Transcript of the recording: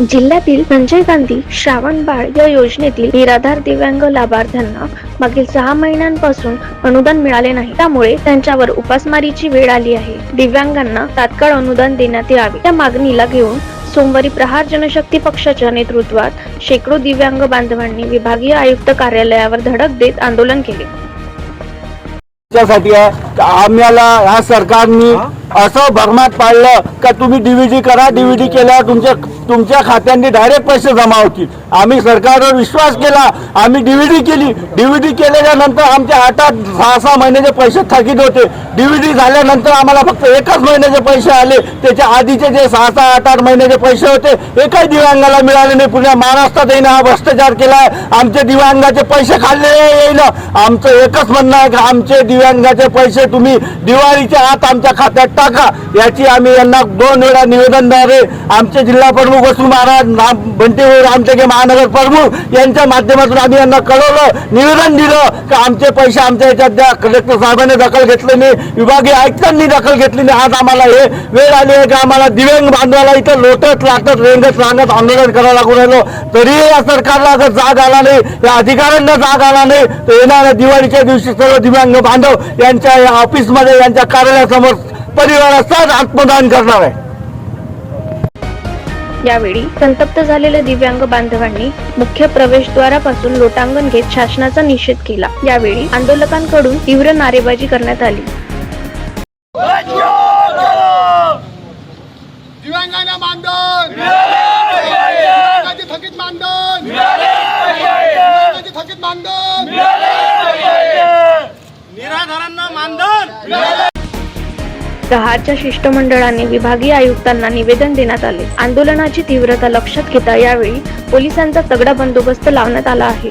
जिल्ह्यातील संजय गांधी श्रावण बाळ या योजनेतील निराधार दिव्यांग लाभार्थ्यांना मागील सहा महिन्यांपासून अनुदान मिळाले नाही. त्यामुळे त्यांच्यावर उपासमारीची वेळ आली आहे. दिव्यांगांना तात्काळ अनुदान देण्यात यावे. या मागणीला घेऊन सोमवारी प्रहार जनशक्ती पक्षाच्या नेतृत्वात शेकडो दिव्यांग बांधवांनी विभागीय आयुक्त कार्यालयावर धडक देत आंदोलन केले. त्यासाठी आम्हाला ह्या सरकारनी असं भरमात पाडलं का तुम्ही डीव्हीडी करा डीव्हीडी केल्यावर तुमच्या तुमच्या खात्यांनी डायरेक्ट पैसे जमा होतील. आम्ही सरकारवर विश्वास केला आम्ही डीव्हीडी केली. डीव्हीडी केल्याच्यानंतर आमचे आठ आठ सहा सहा महिन्याचे पैसे थकीत होते. डीव्हीडी झाल्यानंतर आम्हाला फक्त एकच महिन्याचे पैसे आले. त्याच्या आधीचे जे सहा सहा आठ आठ महिन्याचे पैसे होते एकही दिव्यांगाला मिळाले नाही. पुण्या महाराष्ट्रात येईन हा भ्रष्टाचार केलाय. आमचे दिव्यांगाचे पैसे खाल्ले येईल आमचं एकच म्हणणं आहे की आमचे दिव्यांगाचे पैसे तुम्ही दिवाळीच्या आत आमच्या खात्यात टाका. याची आम्ही यांना दोन वेळा निवेदनद्वारे आमचे जिल्हा प्रमुख वसू महाराज राम रामटेके आमचे महानगर प्रमुख यांच्या माध्यमातून आम्ही यांना कळवलं निवेदन दिलं की आमचे पैसे आमच्या याच्यात द्या. कलेक्टर साहेबांनी दखल घेतली नाही विभागीय आयुक्तांनी दखल घेतली नाही आज आम्हाला हे वेळ आली आहे की आम्हाला दिव्यांग बांधवाला इथं लोटत लाटत रेंगत रांगत आंदोलन करावं लागून राहिलो. तरीही या सरकारला जर जाग आला नाही या अधिकाऱ्यांना जाग आला नाही. तर येणाऱ्या दिवाळीच्या दिवशी सर्व दिव्यांग बांधव यांच्या या ऑफिसमध्ये यांच्या कार्यालयासमोर परिवाराचाच आत्मदान करणार. आहे यावेळी संतप्त झालेल्या दिव्यांग बांधवांनी मुख्य प्रवेशद्वारापासून लोटांगण घेत शासनाचा निषेध केला. यावेळी आंदोलकांकडून तीव्र नारेबाजी करण्यात आली. दिव्यांगांना मानधन. दिव्यांगाची थकीत मानधन. थकीत मानधन. निराधारांना मानधन! दहाच्या शिष्टमंडळाने विभागीय आयुक्तांना निवेदन देण्यात आले. आंदोलनाची तीव्रता लक्षात घेता यावेळी पोलिसांचा तगडा बंदोबस्त लावण्यात आला आहे.